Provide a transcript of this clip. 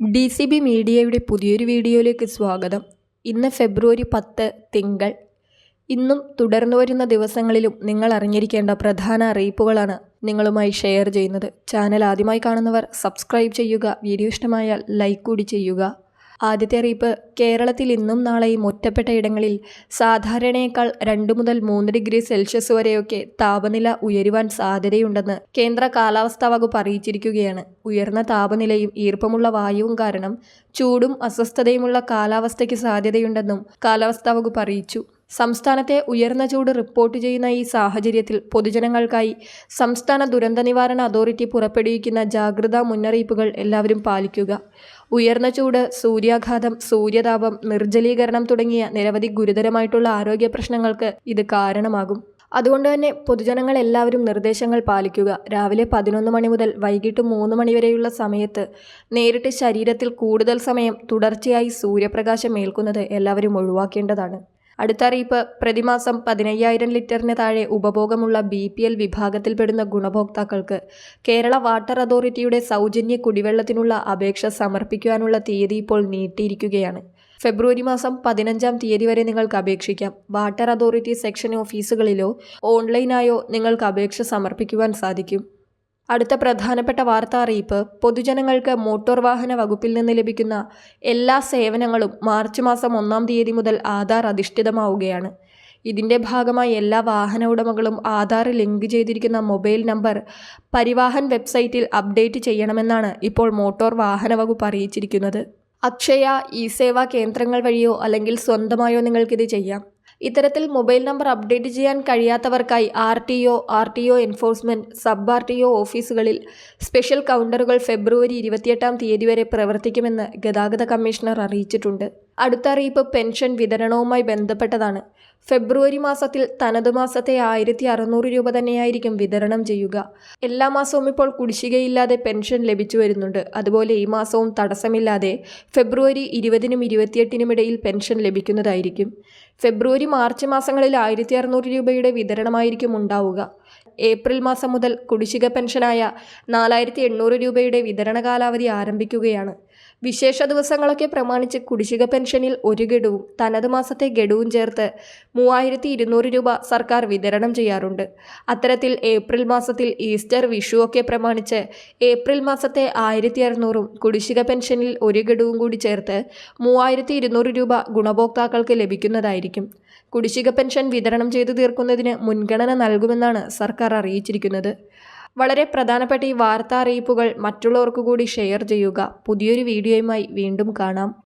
D C B മീഡിയയുടെ പുതിയൊരു വീഡിയോയിലേക്ക് സ്വാഗതം. ഇന്ന് ഫെബ്രുവരി പത്ത് തിങ്കൾ. ഇന്നും തുടർന്നു വരുന്ന ദിവസങ്ങളിലും നിങ്ങൾ അറിഞ്ഞിരിക്കേണ്ട പ്രധാന അറിയിപ്പുകളാണ് നിങ്ങളുമായി ഷെയർ ചെയ്യുന്നത്. ചാനൽ ആദ്യമായി കാണുന്നവർ സബ്സ്ക്രൈബ് ചെയ്യുക വീഡിയോ ഇഷ്ടമായാൽ ലൈക്ക് കൂടി ചെയ്യുക. ആദ്യത്തെ അറിയിപ്പ് കേരളത്തിൽ ഇന്നും നാളെയും ഒറ്റപ്പെട്ട ഇടങ്ങളിൽ സാധാരണയേക്കാൾ രണ്ട് മുതൽ മൂന്ന് ഡിഗ്രി സെൽഷ്യസ് വരെയൊക്കെ താപനില ഉയരുവാൻ സാധ്യതയുണ്ടെന്ന് കേന്ദ്ര കാലാവസ്ഥാ വകുപ്പ് അറിയിച്ചിരിക്കുകയാണ്. ഉയർന്ന താപനിലയും ഈർപ്പമുള്ള വായുവും കാരണം ചൂടും അസ്വസ്ഥതയുമുള്ള കാലാവസ്ഥയ്ക്ക് സാധ്യതയുണ്ടെന്നും കാലാവസ്ഥാ വകുപ്പ് അറിയിച്ചു. സംസ്ഥാനത്തെ ഉയർന്ന ചൂട് റിപ്പോർട്ട് ചെയ്യുന്ന ഈ സാഹചര്യത്തിൽ പൊതുജനങ്ങൾക്കായി സംസ്ഥാന ദുരന്ത നിവാരണ അതോറിറ്റി പുറപ്പെടുവിക്കുന്ന ജാഗ്രതാ മുന്നറിയിപ്പുകൾ എല്ലാവരും പാലിക്കുക. ഉയർന്ന ചൂട് സൂര്യാഘാതം സൂര്യതാപം നിർജലീകരണം തുടങ്ങിയ നിരവധി ഗുരുതരമായിട്ടുള്ള ആരോഗ്യ പ്രശ്നങ്ങൾക്ക് ഇത് കാരണമാകും. അതുകൊണ്ട് തന്നെ പൊതുജനങ്ങൾ എല്ലാവരും നിർദ്ദേശങ്ങൾ പാലിക്കുക. രാവിലെ പതിനൊന്ന് മണി മുതൽ വൈകിട്ട് മൂന്ന് മണി വരെയുള്ള സമയത്ത് നേരിട്ട് ശരീരത്തിൽ കൂടുതൽ സമയം തുടർച്ചയായി സൂര്യപ്രകാശം ഏൽക്കുന്നത് എല്ലാവരും ഒഴിവാക്കേണ്ടതാണ്. അടുത്ത അറിയിപ്പ് പ്രതിമാസം പതിനയ്യായിരം ലിറ്ററിന് താഴെ ഉപഭോഗമുള്ള ബി പി എൽ വിഭാഗത്തിൽപ്പെടുന്ന ഗുണഭോക്താക്കൾക്ക് കേരള വാട്ടർ അതോറിറ്റിയുടെ സൗജന്യ കുടിവെള്ളത്തിനുള്ള അപേക്ഷ സമർപ്പിക്കുവാനുള്ള തീയതി ഇപ്പോൾ നീട്ടിയിരിക്കുകയാണ്. ഫെബ്രുവരി മാസം പതിനഞ്ചാം തീയതി വരെ നിങ്ങൾക്ക് അപേക്ഷിക്കാം. വാട്ടർ അതോറിറ്റി സെക്ഷൻ ഓഫീസുകളിലോ ഓൺലൈനായോ നിങ്ങൾക്ക് അപേക്ഷ സമർപ്പിക്കുവാൻ സാധിക്കും. അടുത്ത പ്രധാനപ്പെട്ട വാർത്താ അറിയിപ്പ്. പൊതുജനങ്ങൾക്ക് മോട്ടോർ വാഹന വകുപ്പിൽ നിന്ന് ലഭിക്കുന്ന എല്ലാ സേവനങ്ങളും മാർച്ച് മാസം ഒന്നാം തീയതി മുതൽ ആധാർ അധിഷ്ഠിതമാവുകയാണ്. ഇതിന്റെ ഭാഗമായി എല്ലാ വാഹന ഉടമകളും ആധാർ ലിങ്ക് ചെയ്തിരിക്കുന്ന മൊബൈൽ നമ്പർ പരിവാഹൻ വെബ്സൈറ്റിൽ അപ്ഡേറ്റ് ചെയ്യണമെന്നാണ് ഇപ്പോൾ മോട്ടോർ വാഹന വകുപ്പ് അറിയിച്ചിരിക്കുന്നത്. അക്ഷയ ഇ സേവാ കേന്ദ്രങ്ങൾ വഴിയോ അല്ലെങ്കിൽ സ്വന്തമായോ നിങ്ങൾക്കിത് ചെയ്യാം. ഇത്തരത്തിൽ മൊബൈൽ നമ്പർ അപ്ഡേറ്റ് ചെയ്യാൻ കഴിയാത്തവർക്കായി R T O R T O enforcement sub R T O ഓഫീസുകളിൽ സ്പെഷ്യൽ കൗണ്ടറുകൾ ഫെബ്രുവരി ഇരുപത്തിയെട്ടാം തീയതി വരെ പ്രവർത്തിക്കുമെന്ന് ഗതാഗത കമ്മീഷണർ അറിയിച്ചിട്ടുണ്ട്. അടുത്ത അറിയിപ്പ് പെൻഷൻ വിതരണവുമായി ബന്ധപ്പെട്ടതാണ്. ഫെബ്രുവരി മാസത്തിൽ തനത് മാസത്തെ ആയിരത്തി അറുന്നൂറ് രൂപ തന്നെയായിരിക്കും വിതരണം ചെയ്യുക. എല്ലാ മാസവും ഇപ്പോൾ കുടിശ്ശികയില്ലാതെ പെൻഷൻ ലഭിച്ചു വരുന്നുണ്ട്. അതുപോലെ ഈ മാസവും തടസ്സമില്ലാതെ ഫെബ്രുവരി ഇരുപതിനും ഇരുപത്തിയെട്ടിനും ഇടയിൽ പെൻഷൻ ലഭിക്കുന്നതായിരിക്കും. ഫെബ്രുവരി മാർച്ച് മാസങ്ങളിൽ ആയിരത്തി അറുന്നൂറ് രൂപയുടെ വിതരണമായിരിക്കും ഉണ്ടാവുക. ഏപ്രിൽ മാസം മുതൽ കുടിശ്ശിക പെൻഷനായ നാലായിരത്തി എണ്ണൂറ് രൂപയുടെ വിതരണ കാലാവധി ആരംഭിക്കുകയാണ്. വിശേഷ ദിവസങ്ങളൊക്കെ പ്രമാണിച്ച് കുടിശ്ശിക പെൻഷനിൽ ഒരു ഗഡുവും തനത് മാസത്തെ ഗഡുവും ചേർത്ത് മൂവായിരത്തി ഇരുന്നൂറ് രൂപ സർക്കാർ വിതരണം ചെയ്യാറുണ്ട്. അത്തരത്തിൽ ഏപ്രിൽ മാസത്തിൽ ഈസ്റ്റർ വിഷു ഒക്കെ പ്രമാണിച്ച് ഏപ്രിൽ മാസത്തെ ആയിരത്തി അറുന്നൂറും കുടിശ്ശിക പെൻഷനിൽ ഒരു ഗഡുവും കൂടി ചേർത്ത് മൂവായിരത്തി ഇരുന്നൂറ് രൂപ ഗുണഭോക്താക്കൾക്ക് ലഭിക്കുന്നതായിരിക്കും. കുടിശ്ശിക പെൻഷൻ വിതരണം ചെയ്തു തീർക്കുന്നതിന് മുൻഗണന നൽകുമെന്നാണ് സർക്കാർ അറിയിച്ചിരിക്കുന്നത്. വളരെ പ്രധാനപ്പെട്ട ഈ വാർത്താ അറിയിപ്പുകൾ മറ്റുള്ളവർക്ക് കൂടി ഷെയർ ചെയ്യുക. പുതിയൊരു വീഡിയോയുമായി വീണ്ടും കാണാം.